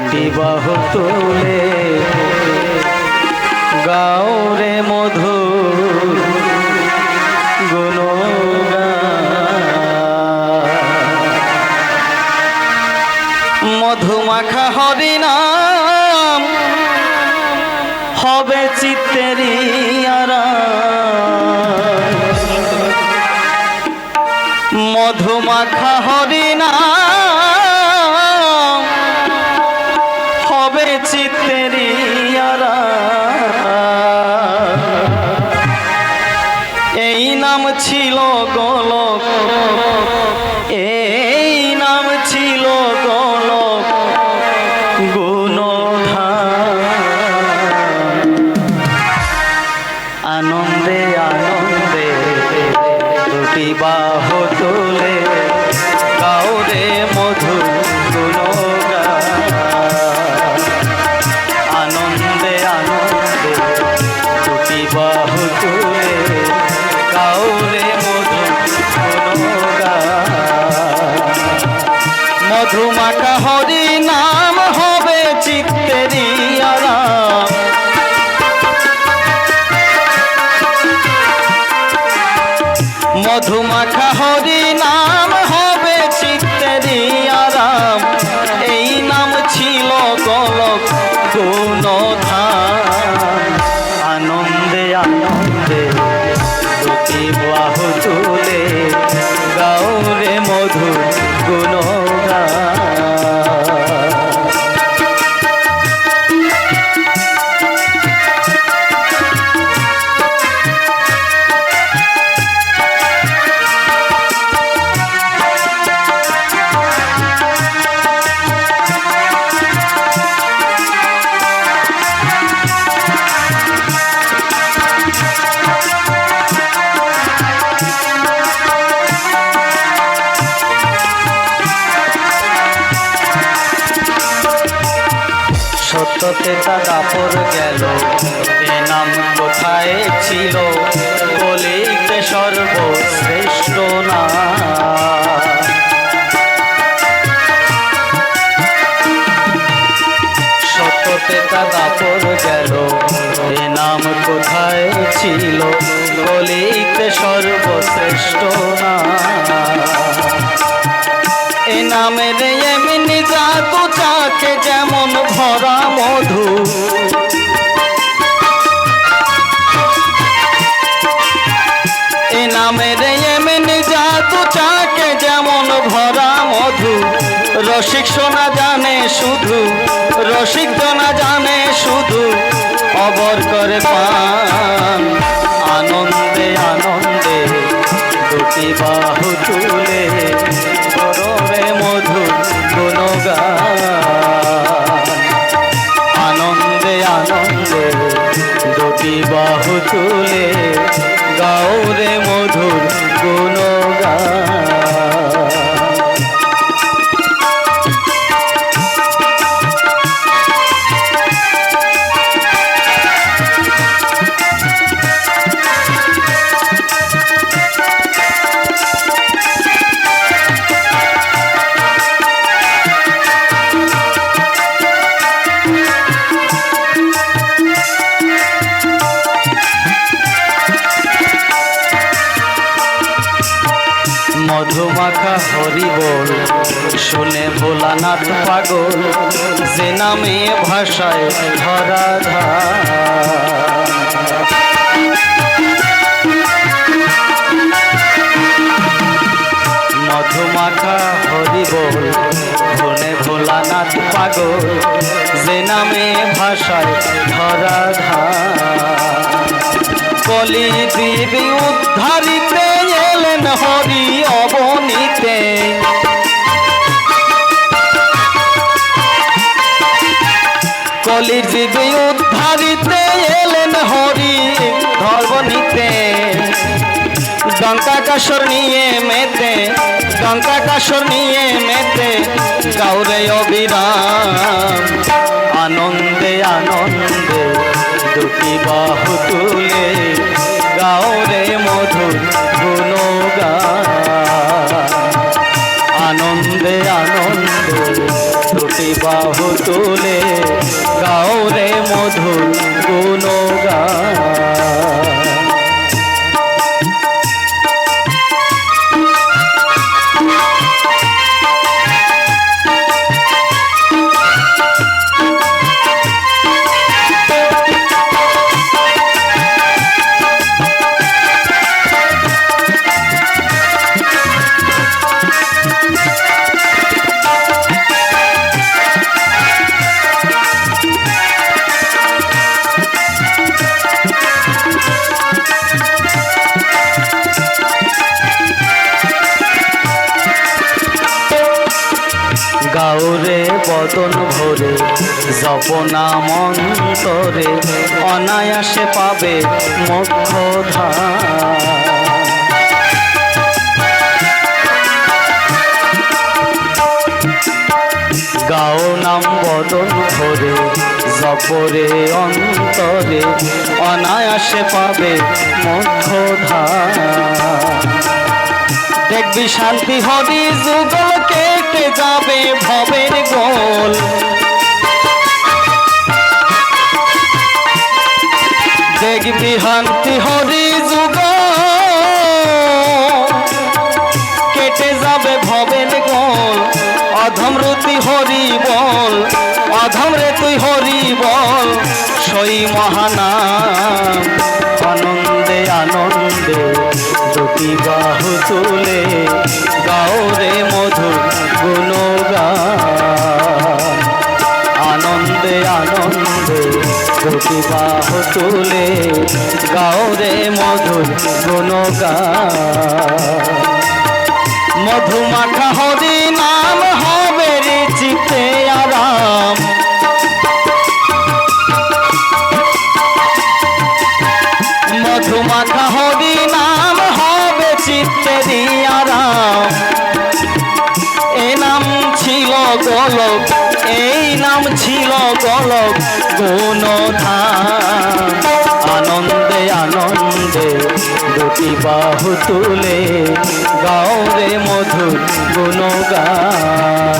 দুটি বাহু তুলে। গাওরে মধু মধুমাখা হরিনাম হবে চিত্তেরি মধুমাখা হরিনাম মধুমাখা হরি সত্যতে তা দাপর গেল। এ নাম কোথায় ছিল? বলিতে সর্বশ্রেষ্ঠ না। সত্যতে তা দাপর গেল। এ নাম কোথায় ছিল? বলিতে সর্বশ্রেষ্ঠ না। এ নামের এমনি জাদু চাকে যেমন ভরা মধু। এ নামের এমনি জাদু চাকে যেমন ভরা মধু। রসিক সোনা জানে শুধু, রসিক না জানে শুধু, অবর করে পান আনন্দে আনন্দে দুটি বাহু তুলে। ভোলানাথ পাগল, যে নামে ভাষায় ধরা মধুমাখা হরি বল শুনে ভোলানাথ পাগল, যে নামে ভাষায় ধরা কলি দেবী উদ্ধারিতে এলেন হরি অবনীতে। কলির দেবী উদ্ধারিতে এলেন হরি ধর্মনীতে ডঙ্কা কাসর নিয়ে মেতে ডঙ্কা কাসর নিয়ে মেতে, গাউরে অবিরাম আনন্দে আনন্দে দুটি বাহু তুলে গাওরে মধুর গুণগান। আনন্দে আনন্দে দুটি বাহু গাও রে মধুর গুণগান। বদন ভরে, জপনা মন্তরে, অনায়াসে পাবে মোক্ষ গাও নাম বদন ভরে, জপরে অন্তরে, অনায়াসে পাবে মোক্ষ দেখবি শান্তি হবি যুগল কেটে যাবে ভবের গোল। দেখবি শান্তি হরি যুগ। কেটে যাবে ভবের গোল। অধম রুতি হরি বল। অধম রে তুই হরি বল। সই মহানাম। আনন্দে আনন্দে দুটি বাহু তুলে দুটি বাহু তুলে গাওরে মধুর গুণগান। মধুমাখা হরি নাম হবে রে চিতে আরাম। মধুমাখা হরি নাম হবে চিত্তে আরাম এ নাম ছিল গলক, এই নাম ছিল গলক গুণধা আনন্দে আনন্দে দুটি বাহু তুলে মধু মধুর গুণগান।